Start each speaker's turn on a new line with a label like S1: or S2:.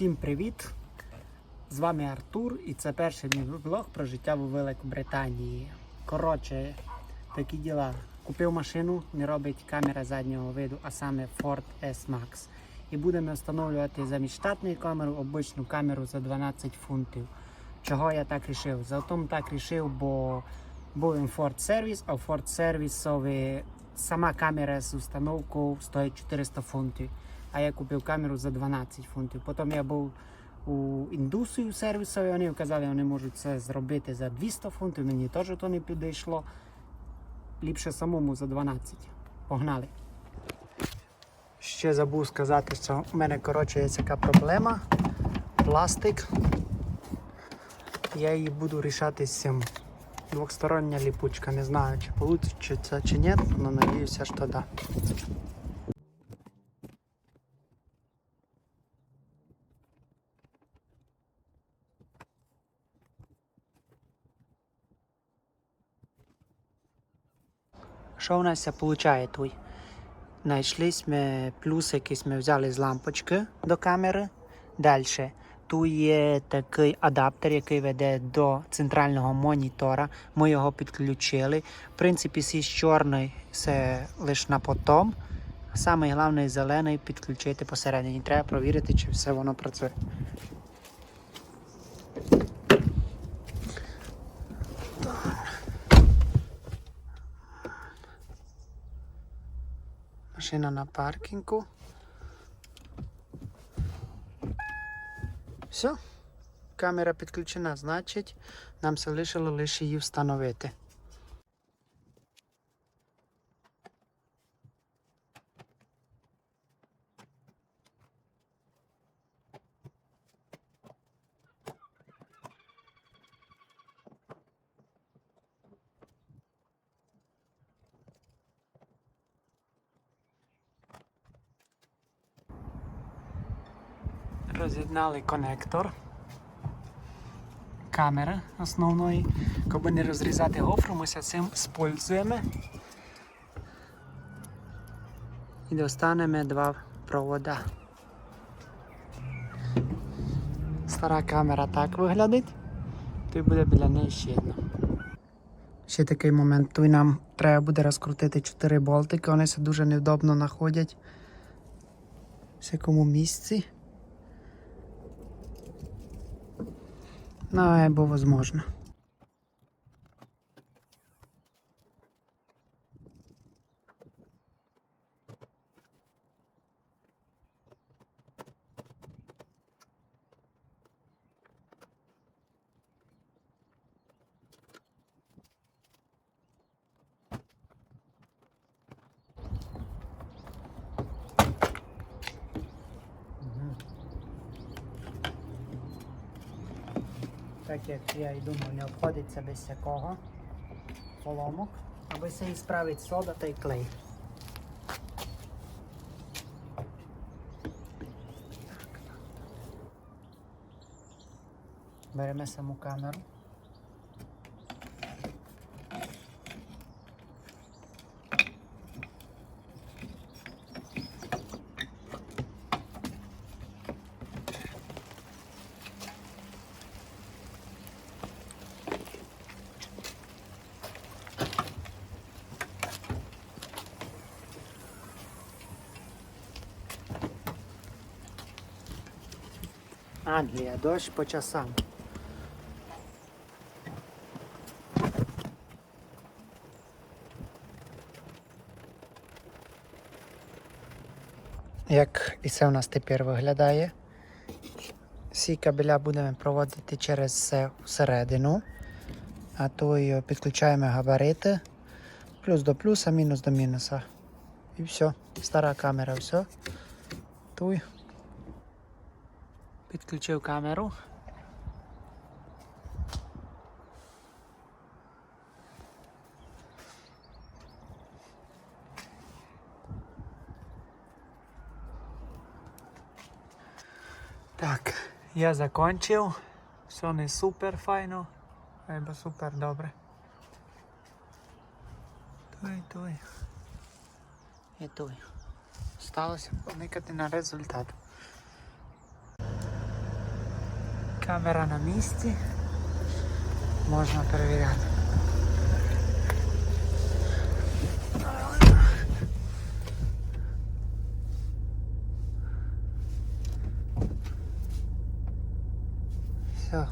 S1: Всім привіт! З вами Артур і це перший мій влог про життя у Великобританії. Коротше, такі діла. Купив машину, не робить камера заднього виду, а саме Ford S-Max. І будемо встановлювати замість штатної камери обичну камеру за 12 фунтів. Чого я так рішив? Затом так рішив, бо був Ford Service, а Ford Service сама камера з установкою стоїть 400 фунтів. А я купив камеру за 12 фунтів. Потім я був у індусію сервісу, і вони казали, вони можуть це зробити за 200 фунтів. Мені теж то не підійшло. Ліпше самому за 12. Погнали. Ще забув сказати, що в мене коротше є така проблема. Пластик. Я її буду рішати з цим. Двохстороння ліпучка. Не знаю, чи вийде чи ні, але надіюся, що так. Да. Що у нас виходить тут? Знайшли ми плюс, який ми взяли з лампочки до камери. Далі. Тут є такий адаптер, який веде до центрального монітора. Ми його підключили. В принципі, сі чорний це лише на потом. Саме головне зелений підключити посередині. Треба провірити, чи все воно працює. Машина на паркінгу. Все, камера підключена, значить, нам залишило лише її встановити. Роз'єднали конектор камери основної. Щоб не розрізати гофру, ми цим спользуємо. І достанемо два провода. Стара камера так виглядить, тут буде біля неї ще одна. Ще такий момент, тут нам треба буде розкрутити 4 болтики, вони се дуже невдобно знаходять в всякому місці. Ну, бо возможно. Так як я і думав, не обходиться без всякого поломок, аби все і справить сода та й клей. Беремо саму камеру. Англія, дощ по часам. Як і це у нас тепер виглядає. Всі кабеля будемо проводити через це всередину, а то підключаємо габарити. Плюс до плюса, мінус до мінуса. І все. Стара камера, все. Туй. Підключив камеру. Так, я закончив. Все не супер файно, або супер добре. Той, той. І той. Сталося поникати на результат. Камера на місці. Можна перевіряти. Все.